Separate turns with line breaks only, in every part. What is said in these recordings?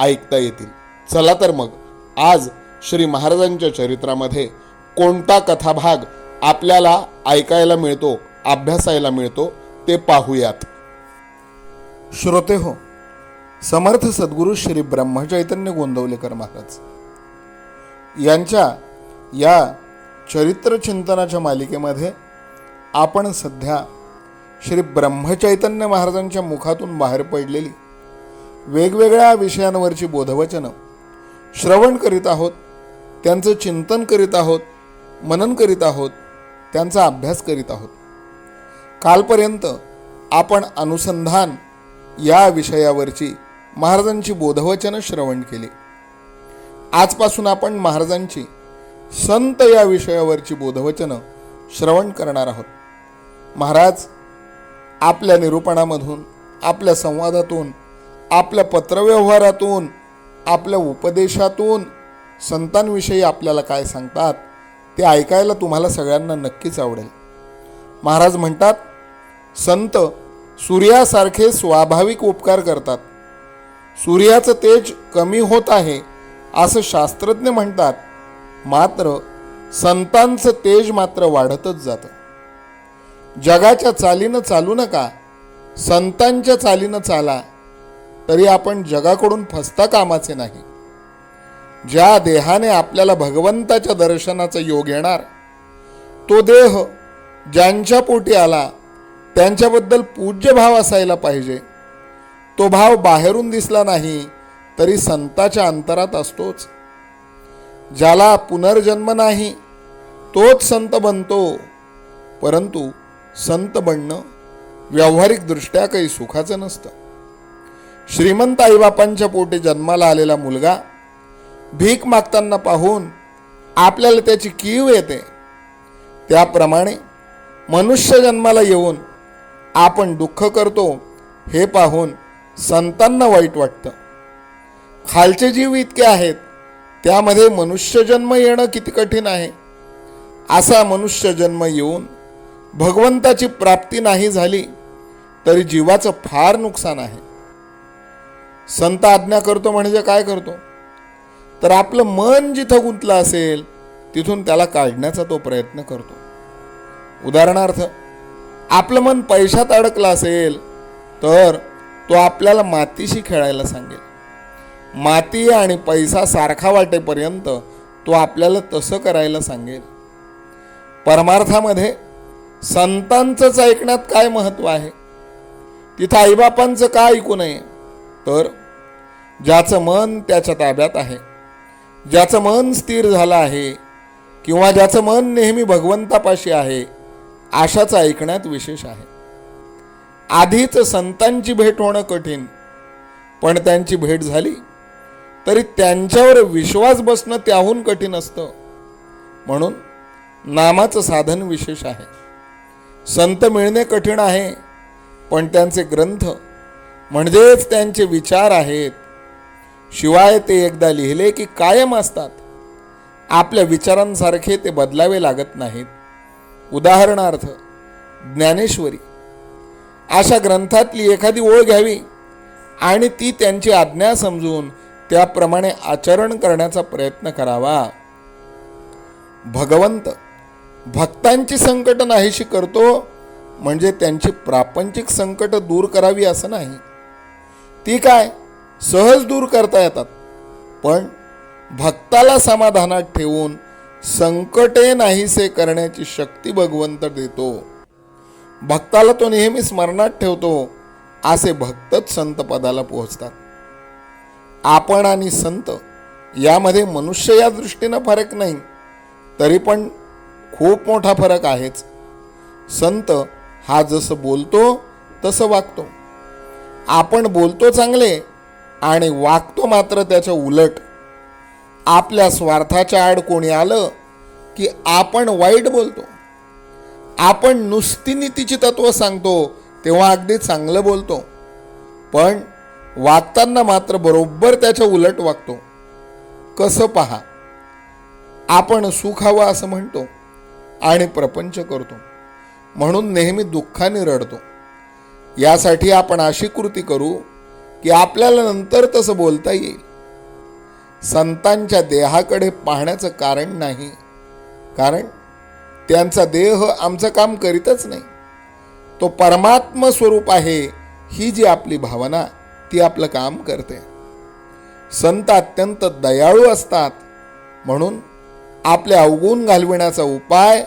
ऐकता येतील. चला तर मग आज श्री महाराजांच्या चरित्रामध्ये कोणता कथाभाग आपल्याला ऐकायला मिळतो अभ्यासायला मिळतो ते पाहूयात. श्रोते हो समर्थ सद्गुरू श्री ब्रह्मचैतन्य गोंदवलेकर महाराज. यांच्या या चरित्र चिंतनाच्या मालिकेमध्ये आपण सध्या श्री ब्रह्मचैतन्य महाराजांच्या मुखातून बाहेर पडलेली वेगवेगळ्या विषयांवरची बोधवचनं. श्रवण करीत आहोत त्यांचं चिंतन करीत आहोत मनन करीत आहोत त्यांचा अभ्यास करीत आहोत. कालपर्यंत आपण अनुसंधान या विषयावरची महाराजांची बोधवचनं श्रवण केली. आजपासून आपण महाराजांची संत या विषयावरची बोधवचनं श्रवण करणार आहोत. महाराज आपल्या निरूपणामधून आपल्या संवादातून आपल्या पत्रव्यवहारातून आपल्या उपदेशातून संतांविषयी आपल्याला काय सांगतात ते ऐकायला तुम्हाला सगळ्यांना नक्कीच आवडेल. महाराज म्हणतात संत सूर्यासारखे स्वाभाविक उपकार करतात. सूर्याचं तेज कमी होत आहे असं शास्त्रज्ञ म्हणतात. मात्र संतांचं तेज मात्र वाढतच जातं. जगाच्या चालीनं चालू नका संतांच्या चालीनं चाला. तरी आपण जगाकडून फसता कामाचे नाही. ज्या देहाने आपल्याला भगवंताच्या दर्शनाचा योग येणार तो देह ज्यांच्या पोटी आला त्यांच्याबद्दल पूज्य भाव असायला पाहिजे. तो भाव बाहेरून दिसला नाही तरी संताच्या अंतरात असतोच. ज्याला पुनर्जन्म नाही तोच संत बनतो. परंतु संत बनणं व्यावहारिकदृष्ट्या काही सुखाचं नसतं. श्रीमंत आईबापांच्या पोटी जन्माला आलेला मुलगा भीक मागताना पाहून आपल्याला त्याची कीव येते. त्याप्रमाणे मनुष्य जन्माला येऊन आपण दुःख करतो हे पाहून संतांना वाईट वाटतं. खालचे जीव इतके आहेत त्यामध्ये मनुष्यजन्म येणं किती कठीण आहे? असा मनुष्यजन्म येऊन भगवंताची प्राप्ती नाही झाली तरी जीवाचं फार नुकसान आहे. संत आज्ञा करतो म्हणजे काय करतो? तर आपलं मन जिथं गुंतलं असेल तिथून त्याला काढण्याचा तो प्रयत्न करतो. उदाहरणार्थ आपलं मन पैशात अडकलं असेल तर तो आपल्याला मातीशी खेळायला सांगेल. माती आणि पैसा सारखा वाटेपर्यंत तो आपल्याला तसं करायला सांगेल. परमार्थामध्ये संतांचंच ऐकण्यात काय महत्त्व आहे? तिथं आईबापांचं का ऐकू नये? तर ज्याचं मन त्याच्या ताब्यात आहे. ज्याचं मन स्थिर झालं आहे किंवा ज्याचं मन नेहमी भगवंतापाशी आहे अशाच ऐकण्यात विशेष आहे. आधीच संतांची भेट होणं कठीण पण त्यांची भेट झाली तरी त्यांच्यावर विश्वास बसणं त्याहून कठीण असतं. म्हणून नामाचं साधन विशेष आहे. संत मिळणे कठीण आहे पण त्यांचे ग्रंथ म्हणजेच त्यांचे विचार आहेत. शिवाय ते एकदा लिहिले की कायम असतात. आपल्या विचारांसारखे ते बदलावे लागत नाहीत. उदाहरणार्थ ज्ञानेश्वरी. अशा ग्रंथातली एखादी ओळ घ्यावी आणि ती त्यांची आज्ञा समजून त्याप्रमाणे आचरण करण्याचा प्रयत्न करावा. भगवंत भक्तांची संकट नाहीशी करतो म्हणजे त्यांची प्रापंचिक संकट दूर करावी असं नाही. ती काय? सहज दूर करता येतात. पण भक्ताला समाधानात ठेवून संकटे नाहीसे करण्याची शक्ती भगवंत देतो. भक्ताला तो नेहमी स्मरणात ठेवतो असे भक्तच संत पदाला पोहोचतात. आपण आणि संत यामध्ये मनुष्य या दृष्टीनं फरक नाही तरी पण खूप मोठा फरक आहेच. संत हा जसं बोलतो तसं वागतो. आपण बोलतो चांगले आणि वागतो मात्र त्याच्या उलट. आपल्या स्वार्थाच्या आड कोणी आलं की आपण वाईट बोलतो. आपण नुसती नीतीची तत्व सांगतो तेव्हा अगदी चांगलं बोलतो. पण वागताना मात्र बरोबर त्याच्या उलट वागतो. कसं पहा? आपण सुख हवं असं म्हणतो आणि प्रपंच करतो. म्हणून नेहमी दुःखाने रडतो. यासाठी आपण अशी कृती करू की आपल्याला नंतर तसं बोलता येईल. संतांच्या देहाकडे पाहण्याचं कारण नाही. कारण त्यांचा देह आमचं काम करीतच नाही. तो परमात्म स्वरूप आहे ही जी आपली भावना ती आपलं काम करते. संत अत्यंत दयाळू असतात. म्हणून आपले अवगुण घालविण्याचा उपाय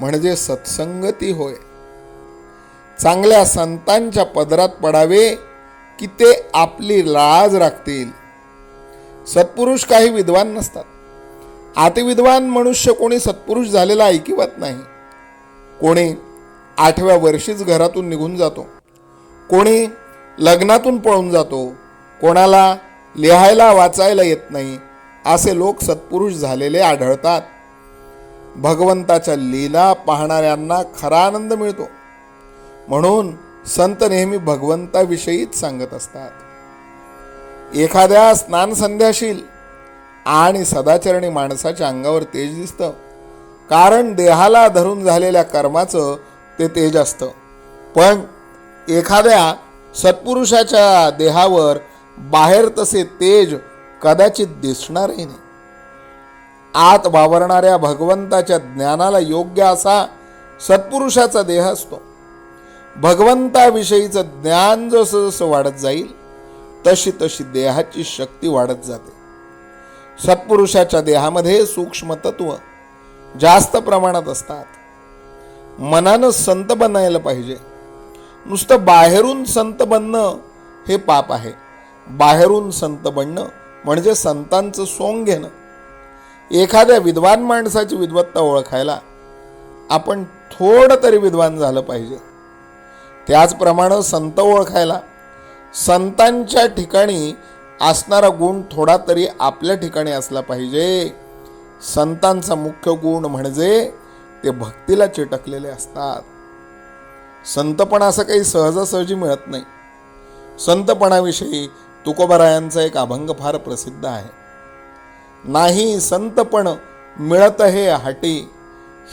म्हणजे सत्संगती होय. चांगल्या संतांच्या पदरात पडावे की ते आपली लाज राखतील. सत्पुरुष काही विद्वान नसतात. अतिविद्वान मनुष्य कोणी सत्पुरुष झालेला ऐकिवत नाही. कोणी आठव्या वर्षीच घरातून निघून जातो. कोणी लग्नातून पळून जातो. कोणाला लिहायला वाचायला येत नाही असे लोक सत्पुरुष झालेले आढळतात. भगवंताच्या लीला पाहणाऱ्यांना खरा आनंद मिळतो. म्हणून संत नेहमी भगवंताविषयीच सांगत असतात. एखाद्या स्नान संध्याशील आणि सदाचरणी माणसाच्या अंगावर तेज दिसतं. कारण देहाला धरून झालेल्या कर्माचं ते तेज असतं. पण एखाद्या सत्पुरुषाच्या देहावर बाहेर तसे तेज कदाचित दिसणारही नाही. आत वावरणाऱ्या भगवंताच्या ज्ञानाला योग्य असा सत्पुरुषाचा देह असतो. भगवंताविषयीचं ज्ञान जसं जसं वाढत जाईल तशी तशी देहाची शक्ती वाढत जाते. सत्पुरुषाच्या देहामध्ये सूक्ष्म तत्व जास्त प्रमाणात असतात. मनानं संत बनायला पाहिजे. नुसतं बाहेरून संत बनणं हे पाप आहे. बाहेरून संत बनणं म्हणजे संतांचं सोंग घेणं. एखाद्या विद्वान माणसाची विद्वत्ता ओळखायला आपण थोडं तरी विद्वान झालं पाहिजे. त्याचप्रमाणे संत ओळखायला. संतांच्या ठिकाणी असणारा गुण थोडा तरी आपल्या ठिकाणी असला पाहिजे. संतांचा मुख्य गुण म्हणजे ते भक्तीला चिटकलेले असतात. संतपण असं काही सहजासहजी मिळत नाही. संतपणाविषयी तुकोबरायांचा एक अभंग फार प्रसिद्ध आहे. नाही संतपण मिळत हे हाटी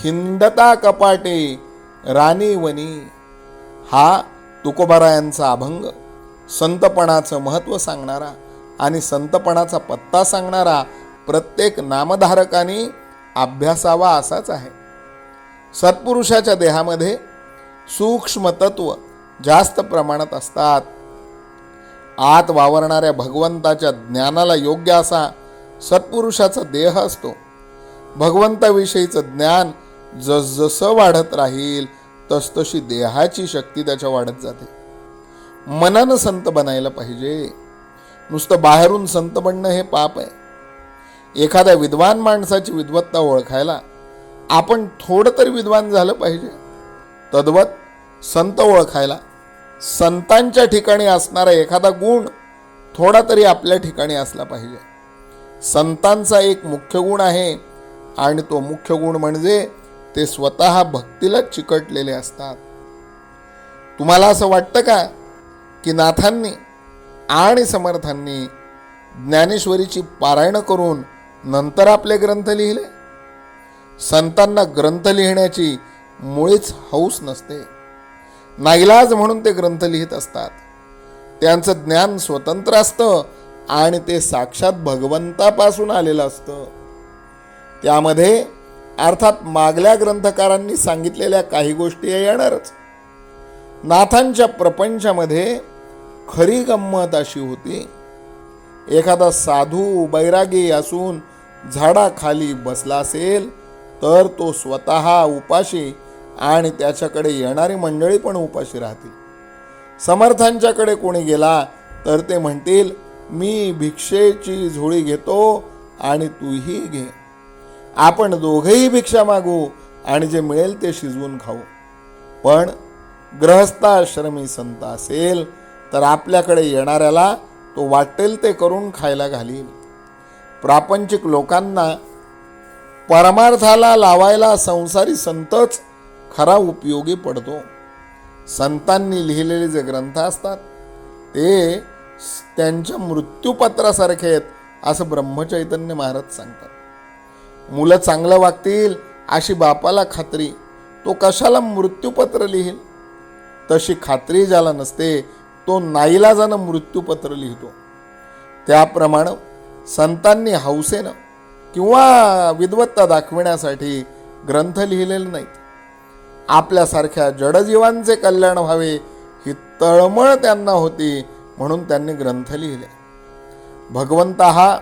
हिंडता कपाटे राणी वनी हा तुकोबारायांचा अभंग संतपणाचं महत्त्व सांगणारा आणि संतपणाचा पत्ता सांगणारा प्रत्येक नामधारकाने अभ्यासावा असाच आहे. सत्पुरुषाच्या देहामध्ये सूक्ष्म तत्व जास्त प्रमाणात असतात. आत वावरणाऱ्या भगवंताच्या ज्ञानाला योग्य असा सत्पुरुषाचा देह असतो. भगवंताविषयीचं ज्ञान जसजसं वाढत राहील तसतशी देहाची शक्ती त्याच्या वाढत जाते. मनानं संत बनायला पाहिजे. नुसतं बाहेरून संत बनणं हे पाप आहे. एखाद्या विद्वान माणसाची विद्वत्ता ओळखायला आपण थोडं तरी विद्वान झालं पाहिजे. तद्वत संत ओळखायला संतांच्या ठिकाणी असणारा एखादा गुण थोडा तरी आपल्या ठिकाणी असला पाहिजे. संतांचा एक मुख्य गुण आहे आणि तो मुख्य गुण म्हणजे ते स्वतः भक्तीला चिकटलेले असतात. तुम्हाला असं वाटतं का? की नाथांनी आणि समर्थांनी ज्ञानेश्वरीची पारायण करून नंतर आपले ग्रंथ लिहिले? संतांना ग्रंथ लिहिण्याची मुळीच हौस नसते. नाईलाज म्हणून ते ग्रंथ लिहित असतात. त्यांचं ज्ञान स्वतंत्र असतं आणि ते साक्षात भगवंतापासून आलेलं असतं. त्यामध्ये अर्थात मागल्या ग्रंथकारांनी सांगितलेल्या काही गोष्टी येणारच. नाथांच्या प्रपंचामध्ये खरी गंमत अशी होती एखादा साधू बैरागी असून झाडाखाली बसला असेल तर तो स्वतः उपाशी आणि त्याच्याकडे येणारी मंडळी पण उपाशी राहतील. समर्थांच्याकडे कोणी गेला तर ते म्हणतील मी भिक्षेची झोळी घेतो आणि तूही घे. आपण दोघेही भिक्षा मागू आणि जे मिळेल ते शिजवून खाऊ. पण ग्रहस्थाश्रमी संत असेल तर आपल्याकडे येणाऱ्याला तो वाटेल ते करून खायला घालील प्रापंचिक लोकांना परमार्थाला लावायला संसारी संतच खरा उपयोगी पडतो. संतांनी लिहिलेले जे ग्रंथ असतात ते त्यांच्या मृत्यूपत्रासारखे आहेत असं ब्रह्मचैतन्य महाराज सांगतात. मुलं चांगलं वागतील अशी बापाला खात्री. तो कशाला मृत्यूपत्र लिहील? तशी खात्री ज्याला नसते तो नाईलाजानं मृत्यूपत्र लिहितो. त्याप्रमाणे संतांनी हौसेनं किंवा विद्वत्ता दाखविण्यासाठी ग्रंथ लिहिलेले नाहीत. आपल्यासारख्या जडजीवांचे कल्याण व्हावे ही तळमळ त्यांना होती म्हणून त्यांनी ग्रंथ लिहिले. भगवंत हा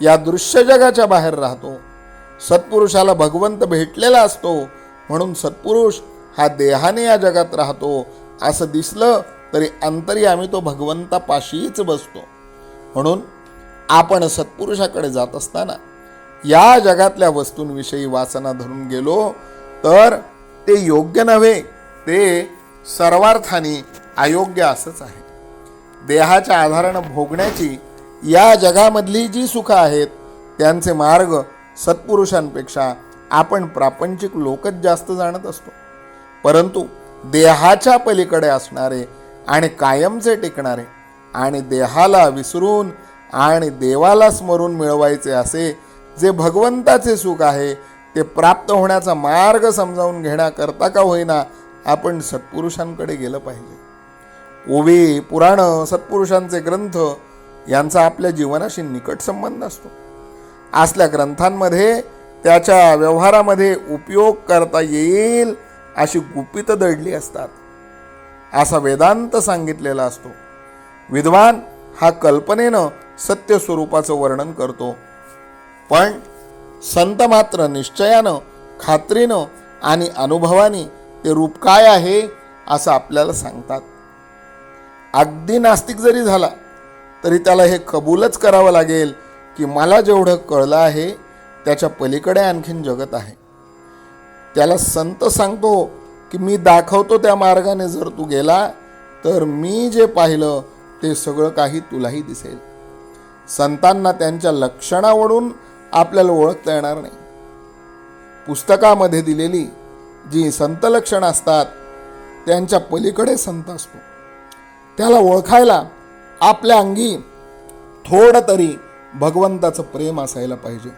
या दृश्य जगाच्या बाहेर राहतो. सत्पुरुषाला भगवंत भेटलेला असतो म्हणून सत्पुरुष हा देहाने या जगात राहतो. असं दिसलं तरी अंतरी आम्ही तो भगवंतापाशीच बसतो. म्हणून आपण सत्पुरुषाकडे जात असताना या जगातल्या वस्तूंविषयी वासना धरून गेलो तर ते योग्य नव्हे ते सर्वार्थाने अयोग्य असंच आहे. देहाच्या आधारानं भोगण्याची या जगामधली जी सुखं आहेत त्यांचे मार्ग सत्पुरुषांपेक्षा आपण प्रापंचिक लोकच जास्त जाणत असतो. परंतु देहाच्या पलीकडे असणारे आणि कायमचे टिकणारे आणि देहाला विसरून आणि देवाला स्मरून मिळवायचे असे जे भगवंताचे सुख आहे ते प्राप्त होण्याचा मार्ग समजावून घेण्याकरता का होईना आपण सत्पुरुषांकडे गेलं पाहिजे. ओवी पुराणं सत्पुरुषांचे ग्रंथ यांचा आपल्या जीवनाशी निकट संबंध असतो. असल्या ग्रंथांमध्ये त्याच्या व्यवहारामध्ये उपयोग करता येईल अशी गुपित दडली असतात. असा वेदांत सांगितलेला असतो. विद्वान हा कल्पनेनं सत्य स्वरूपाचं वर्णन करतो. पण संत मात्र निश्चयानं खात्रीनं आणि अनुभवाने ते रूप काय आहे असं आपल्याला सांगतात. अगदी नास्तिक जरी झाला तरी त्याला हे कबूलच करावं लागेल की मला जेवढं कळलं आहे त्याच्या पलीकडे आणखीन जगत आहे. त्याला संत सांगतो की मी दाखवतो त्या मार्गाने जर तू गेला तर मी जे पाहिलं ते सगळं काही तुलाही दिसेल. संतांना त्यांच्या लक्षणावरून आपल्याला ओळखता येणार नाही. पुस्तकामध्ये दिलेली जी संत लक्षणं असतात त्यांच्या पलीकडे संत असतो. त्याला ओळखायला आपल्या अंगी थोडं तरी भगवंताचं प्रेम असायला पाहिजे.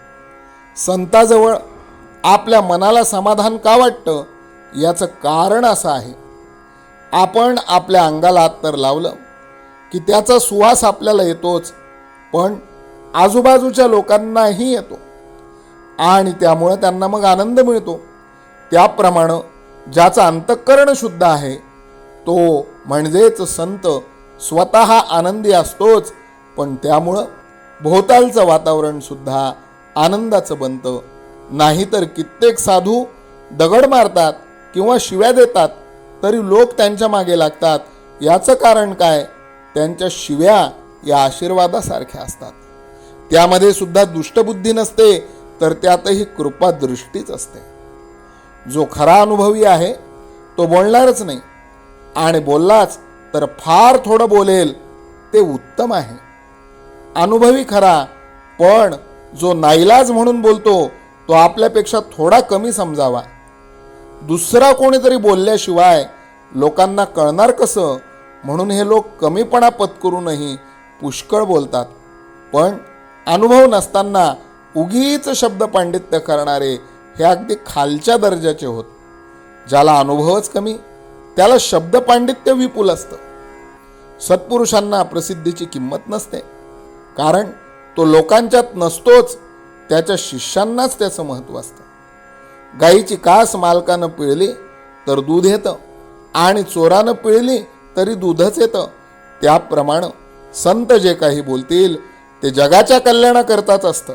संताजवळ आपल्या मनाला समाधान का वाटतं? याचं कारण असं आहे. आपण आपल्या अंगाला तर लावलं की त्याचा सुवास आपल्याला येतोच पण आजूबाजूच्या लोकांनाही येतो. आणि त्यामुळं त्यांना मग आनंद मिळतो. त्याप्रमाणे ज्याचं अंतःकरण शुद्ध आहे तो म्हणजेच संत स्वतः आनंदी असतोच. पण त्यामुळं भोवतालचं वातावरण सुद्धा आनंदाचं बनतं. नाहीतर कित्येक साधू दगड मारतात किंवा शिव्या देतात तरी लोक त्यांच्या मागे लागतात. याचं कारण काय? त्यांच्या शिव्या या आशीर्वादासारख्या असतात. त्यामध्ये सुद्धा दुष्टबुद्धी नसते तर त्यातही कृपा दृष्टीच असते. जो खरा अनुभवी आहे तो बोलणारच नाही. आणि बोललाच तर फार थोडं बोलेल ते उत्तम आहे. अनुभवी खरा पण जो नाईलाज म्हणून बोलतो तो आपल्यापेक्षा थोडा कमी समजावा. दुसरा कोणीतरी बोलल्याशिवाय लोकांना कळणार कसं म्हणून हे लोक कमीपणा पत्करूनही पुष्कळ बोलतात. पण अनुभव नसताना उगीच शब्द पांडित्य करणारे हे अगदी खालच्या दर्जाचे होत. ज्याला अनुभवच कमी त्याला शब्द पांडित्य विपुल असतं. सत्पुरुषांना प्रसिद्धीची किंमत नसते. कारण तो लोकांच्यात नसतोच त्याच्या शिष्यांनाच त्याचं महत्त्व असतं. गाईची कास मालकानं पिळली तर दूध येतं आणि चोरानं पिळली तरी दूधच येतं. त्याप्रमाणे संत जे काही बोलतील ते जगाच्या कल्याणाकरताच असतं.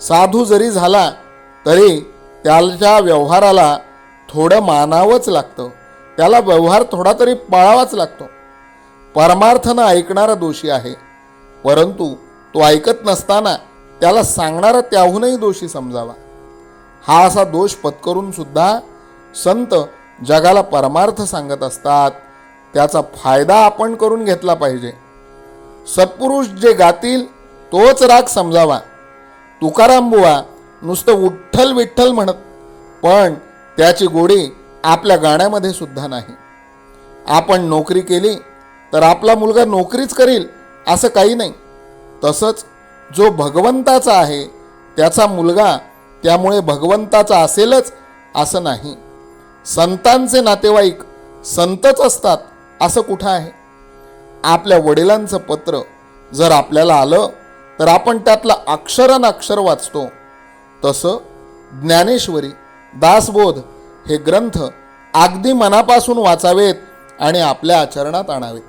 साधू जरी झाला तरी त्याच्या व्यवहाराला थोडं मानावंच लागतं. त्याला व्यवहार थोडा तरी पाळावाच लागतो. परमार्थनं ऐकणारा दोषी आहे. परंतु तो ऐकत नसताना त्याला सांगणारा त्याहूनही दोषी समजावा. हा असा दोष पत्करून सुद्धा संत जगाला परमार्थ सांगत असतात. त्याचा फायदा आपण करून घेतला पाहिजे. सत्पुरुष जे गातील तोच राग समजावा. तुकाराम बुवा नुसतं विठ्ठल विठ्ठल म्हणत पण त्याची गोडी आपल्या गाण्यामध्ये सुद्धा नाही. आपण नोकरी केली तर आपला मुलगा नोकरीच करील असं काही नाही. तसंच जो भगवंताचा आहे त्याचा मुलगा त्यामुळे भगवंताचा असेलच असं नाही. संतांचे नातेवाईक संतच असतात असं कुठं आहे? आपल्या वडिलांचं पत्र जर आपल्याला आलं तर आपण त्यातलं अक्षरानक्षर वाचतो. तसं ज्ञानेश्वरी दासबोध हे ग्रंथ अगदी मनापासून वाचावेत आणि आपल्या आचरणात आणावेत.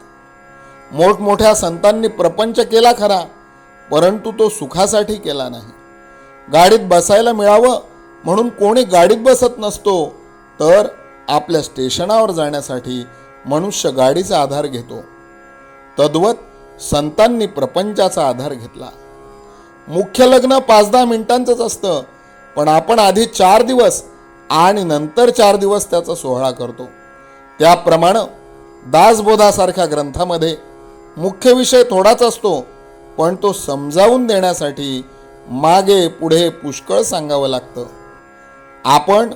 मोठमोठ्या संतांनी प्रपंच केला खरा परंतु तो सुखासाठी केला नाही. गाडीत बसायला मिळावं म्हणून कोणी गाडीत बसत नसतो तर आपल्या स्टेशनावर जाण्यासाठी मनुष्य गाडीचा आधार घेतो. तद्वत संतांनी प्रपंचाचा आधार घेतला. मुख्य लग्न पाच दहा मिनिटांचंच असतं पण आपण आधी चार दिवस आणि नंतर चार दिवस त्याचा सोहळा करतो. त्याप्रमाणे दासबोधासारख्या ग्रंथामध्ये मुख्य विषय थोडाच असतो पण तो समजावून देण्यासाठी मागे पुढे पुष्कळ सांगावं लागतं. आपण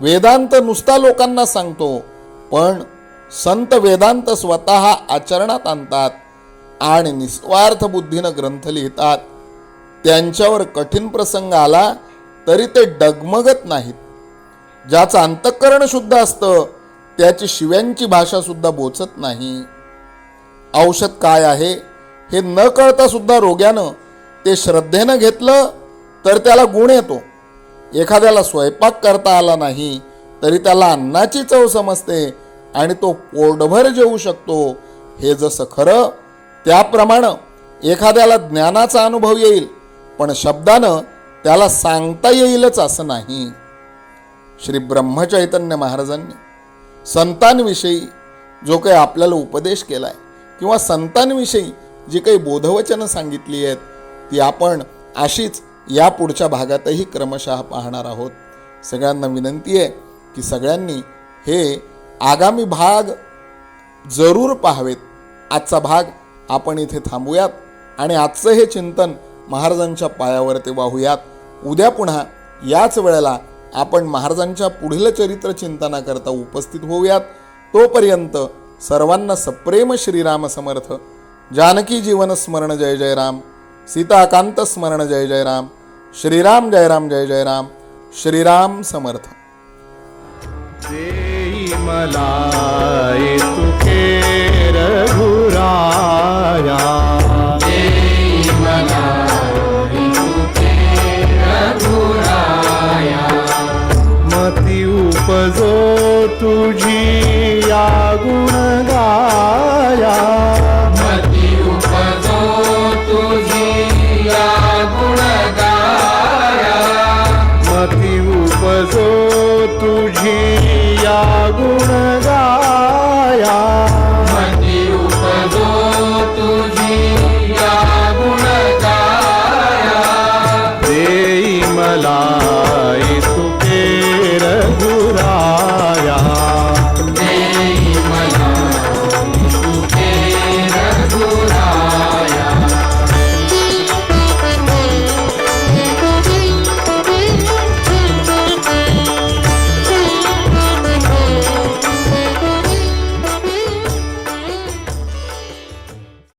वेदांत नुसता लोकांना सांगतो पण संत वेदांत स्वतः आचरणात आणतात आणि निस्वार्थ बुद्धीनं ग्रंथ लिहितात. त्यांच्यावर कठीण प्रसंग आला तरी ते डगमगत नाहीत. ज्याचं अंतःकरण शुद्ध असतं त्याची शिव्यांची भाषा सुद्धा बोचत नाही. औषध काय आहे हे न कळता सुद्धा रोग्यानं ते श्रद्धेनं घेतलं तर त्याला गुण येतो. एखाद्याला स्वयंपाक करता आला नाही तरी त्याला अन्नाची चव समजते आणि तो पोटभर जेवू शकतो. हे जसं खरं त्याप्रमाणे एखाद्याला ज्ञानाचा अनुभव येईल पण शब्दानं त्याला सांगता येईलच असं नाही. श्री ब्रह्मचैतन्य महाराजांनी संतांविषयी जो काही आपल्याला उपदेश केला आहे किंवा संतांविषयी जी काही बोधवचनं सांगितली आहेत ती आपण अशीच या पुढच्या भागातही क्रमशः पाहणार आहोत. सगळ्यांना विनंती आहे की सगळ्यांनी हे आगामी भाग जरूर पाहावेत. आजचा भाग आपण इथे थांबूयात आणि आजचं हे चिंतन महाराजांच्या पायावर ते वाहूयात. उद्या पुन्हा याच वेळेला आपण महाराजांच्या पुढील चरित्र चिंतनाकरता उपस्थित होऊयात. तोपर्यंत सर्वांना सप्रेम श्रीराम समर्थ. जानकी जीवन स्मरण जय जय राम. सीताकांत स्मरण जय जय राम. श्रीराम जय राम जय जय राम. श्रीराम समर्थ.
मती उपजो तुझी तुझा गुण गाया तुझी गाया उपजो तुझी या गुण गाया